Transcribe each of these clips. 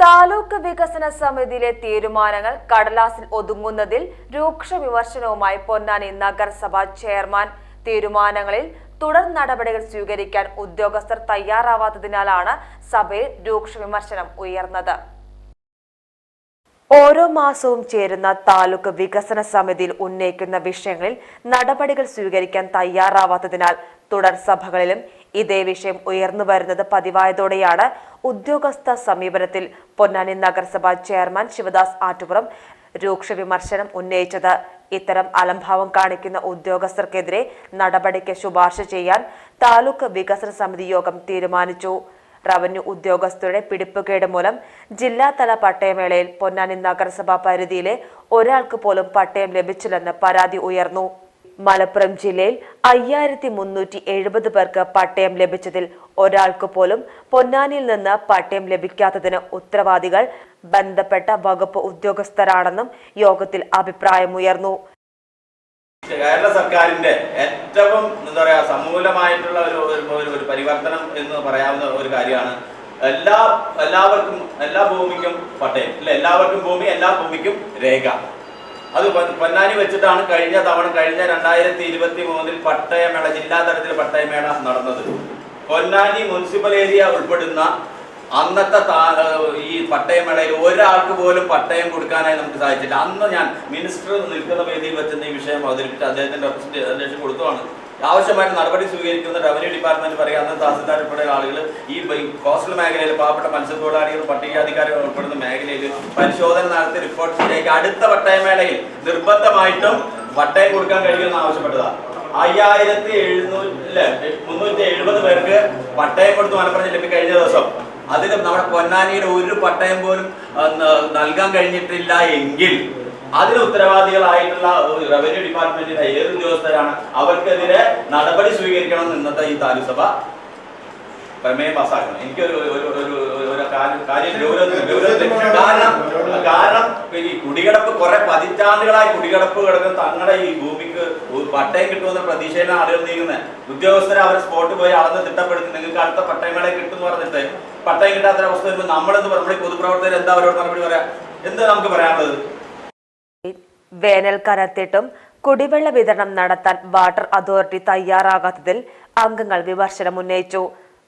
താലൂക്ക് വികസന സമിതിയിലെ തീരുമാനങ്ങൾ കടലാസിൽ ഒതുങ്ങുന്നതിൽ രൂക്ഷ വിമർശനവുമായി പൊന്നാനി നഗരസഭാ ചെയർമാൻ. തീരുമാനങ്ങളിൽ തുടർ നടപടികൾ സ്വീകരിക്കാൻ ഉദ്യോഗസ്ഥർ തയ്യാറാവാത്തതിനാലാണ് സഭയിൽ രൂക്ഷ വിമർശനം ഉയർന്നത്. ഓരോ മാസവും ചേരുന്ന താലൂക്ക് വികസന സമിതിയിൽ ഉന്നയിക്കുന്ന വിഷയങ്ങളിൽ നടപടികൾ സ്വീകരിക്കാൻ തയ്യാറാവാത്തതിനാൽ തുടർ സഭകളിലും ഇതേ വിഷയം ഉയർന്നു വരുന്നത് പതിവായതോടെയാണ് ഉദ്യോഗസ്ഥ സമീപനത്തിൽ പൊന്നാനി നഗരസഭാ ചെയർമാൻ ശിവദാസ് ആറ്റുപുറം രൂക്ഷ വിമർശനം ഉന്നയിച്ചത്. ഇത്തരം അലംഭാവം കാണിക്കുന്ന ഉദ്യോഗസ്ഥർക്കെതിരെ നടപടിക്ക് ശുപാർശ ചെയ്യാൻ താലൂക്ക് വികസന സമിതി യോഗം തീരുമാനിച്ചു. റവന്യൂ ഉദ്യോഗസ്ഥരുടെ പിടിപ്പുകേട് മൂലം ജില്ലാതല പട്ടയമേളയിൽ പൊന്നാനി നഗരസഭാ പരിധിയിലെ ഒരാൾക്ക് പോലും പട്ടയം ലഭിച്ചില്ലെന്ന് പരാതി ഉയർന്നു. മലപ്പുറം ജില്ലയിൽ അയ്യായിരത്തി മുന്നൂറ്റി എഴുപത് പേർക്ക് പട്ടയം ലഭിച്ചതിൽ ഒരാൾക്ക് പോലും പൊന്നാനിയിൽ നിന്ന് പട്ടയം ലഭിക്കാത്തതിന് ഉത്തരവാദികൾ ബന്ധപ്പെട്ട വകുപ്പ് ഉദ്യോഗസ്ഥരാണെന്നും യോഗത്തിൽ അഭിപ്രായമുയർന്നു. കേരള സർക്കാരിന്റെ ഏറ്റവും എന്താ പറയാ സമൂലമായിട്ടുള്ള ഒരു- ഒരു പരിവർത്തനം എന്ന് പറയാവുന്ന ഒരു കാര്യമാണ് എല്ലാ എല്ലാവർക്കും എല്ലാ ഭൂമിക്കും പട്ടയം അല്ലെ? എല്ലാവർക്കും ഭൂമി എല്ലാ ഭൂമിക്കും രേഖ. അത് പൊന്നാനി വെച്ചിട്ടാണ് കഴിഞ്ഞ തവണ കഴിഞ്ഞ രണ്ടായിരത്തി ഇരുപത്തി മൂന്നിൽ പട്ടയമേള ജില്ലാ തലത്തിൽ പട്ടയമേള നടന്നത്. പൊന്നാനി മുനിസിപ്പൽ ഏരിയ ഉൾപ്പെടുന്ന അന്നത്തെ ഈ പട്ടയമേളയിൽ ഒരാൾക്ക് പോലും പട്ടയം കൊടുക്കാനായി നമുക്ക് സാധിച്ചില്ല. അന്ന് ഞാൻ മിനിസ്റ്റർ നിൽക്കുന്ന വേദിയിൽ വെച്ച് ഈ വിഷയം അവതരിപ്പിച്ച് അദ്ദേഹത്തിന്റെ റെപ്രസെന്റേഷൻ കൊടുത്തതാണ്. ആവശ്യമായ നടപടി സ്വീകരിക്കുന്ന റവന്യൂ ഡിപ്പാർട്ട്മെന്റ് പറയുക അന്ന് തഹസിൽദാർ ഉൾപ്പെടെ ആളുകൾ ഈ കോസ്റ്റൽ മേഖലയിൽ പാവപ്പെട്ട മത്സ്യത്തൊഴിലാളികൾ പട്ടികാധികാരികൾ ഉൾപ്പെടുന്ന മേഖലയിൽ പരിശോധന നടത്തി റിപ്പോർട്ട് ശരിയാക്കി അടുത്ത പട്ടയമേളയിൽ നിർബന്ധമായിട്ടും പട്ടയം കൊടുക്കാൻ കഴിയുമെന്ന് ആവശ്യപ്പെട്ടതാണ് അയ്യായിരത്തി എഴുന്നൂറ്റി മുന്നൂറ്റി എഴുപത് പേർക്ക് പട്ടയം കൊടുത്ത് മലപ്പുറം ജില്ലയ്ക്ക് കഴിഞ്ഞ ദിവസം. അതിന് നമ്മുടെ പൊന്നാനിയുടെ ഒരു പട്ടയം പോലും നൽകാൻ കഴിഞ്ഞിട്ടില്ല എങ്കിൽ അതിന് ഉത്തരവാദികളായിട്ടുള്ള ഒരു റവന്യൂ ഡിപ്പാർട്ട്മെന്റിന്റെ ഏത് ഉദ്യോഗസ്ഥരാണ് അവർക്കെതിരെ നടപടി സ്വീകരിക്കണം ഇന്നത്തെ ഈ താലൂസഭ പ്രമേയം പാസ്സാക്കണം എനിക്കൊരു ഒരു ഒരു കാരണം കാരണം ഈ കുടികിടപ്പ് കുറെ പതിറ്റാണ്ടുകളായി കുടികിടപ്പ് കിടക്കുന്ന തങ്ങളുടെ ഈ ഭൂമിക്ക് ഒരു പട്ടയം കിട്ടുമെന്ന പ്രതീക്ഷയിലാണ് ആളുകൾ നീങ്ങുന്നത് ഉദ്യോഗസ്ഥരെ അവർ സ്പോട്ട് പോയി അളന്ന് തിട്ടപ്പെടുത്തി. നിങ്ങൾക്ക് അടുത്ത പട്ടയങ്ങളെ കിട്ടും പറഞ്ഞിട്ട് പട്ടയം കിട്ടാത്ത അവസ്ഥ വരുമ്പോൾ നമ്മളെന്ന് നമ്മുടെ പൊതുപ്രവർത്തകർ എന്താ അവരോട് മറുപടി പറയാം? എന്താ നമുക്ക് പറയാനുള്ളത്? വേനൽ കനത്തിട്ടും കുടിവെള്ള വിതരണം നടത്താൻ വാട്ടർ അതോറിറ്റി തയ്യാറാകാത്തതിൽ അംഗങ്ങൾ വിമർശനം ഉന്നയിച്ചു.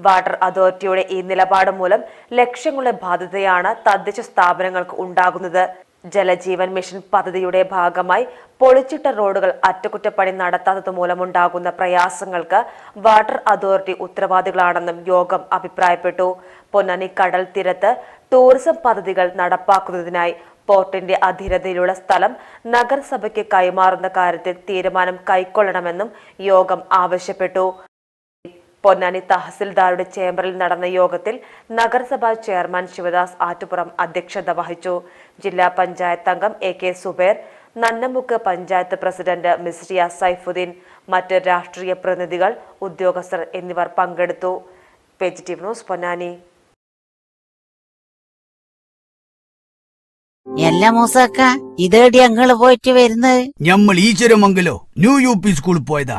വാട്ടർ അതോറിറ്റിയുടെ ഈ നിലപാട് മൂലം ലക്ഷ്യങ്ങളുടെ ബാധ്യതയാണ് തദ്ദേശ സ്ഥാപനങ്ങൾക്ക് ഉണ്ടാകുന്നത്. ജലജീവൻ മിഷൻ പദ്ധതിയുടെ ഭാഗമായി പൊളിച്ചിട്ട റോഡുകൾ അറ്റകുറ്റപ്പണി നടത്താത്തത് മൂലമുണ്ടാകുന്ന പ്രയാസങ്ങൾക്ക് വാട്ടർ അതോറിറ്റി ഉത്തരവാദികളാണെന്നും യോഗം അഭിപ്രായപ്പെട്ടു. പൊന്നാനി കടൽ തീരത്ത് ടൂറിസം പദ്ധതികൾ നടപ്പാക്കുന്നതിനായി പോർട്ടിന്റെ അധീനതയിലുള്ള സ്ഥലം നഗരസഭയ്ക്ക് കൈമാറുന്ന കാര്യത്തിൽ തീരുമാനം കൈക്കൊള്ളണമെന്നും യോഗം ആവശ്യപ്പെട്ടു. പൊന്നാനി തഹസിൽദാരുടെ ചേംബറിൽ നടന്ന യോഗത്തിൽ നഗരസഭാ ചെയർമാൻ ശിവദാസ് ആറ്റുപുറം അധ്യക്ഷത വഹിച്ചു. ജില്ലാ പഞ്ചായത്ത് അംഗം A K Zubair Nannamukku panchayat president Misriya Saifuddin മറ്റ് രാഷ്ട്രീയ പ്രതിനിധികൾ ഉദ്യോഗസ്ഥർ എന്നിവർ പങ്കെടുത്തു. Positive news Ponnani. എല്ലാ മൂസക്ക ഇതേടി അങ്ങൾ പോയിട്ട് വരുന്നത്? ഞമ്മൾ ഈശ്വരമംഗലോ ന്യൂ യു പി സ്കൂളിൽ പോയതാ.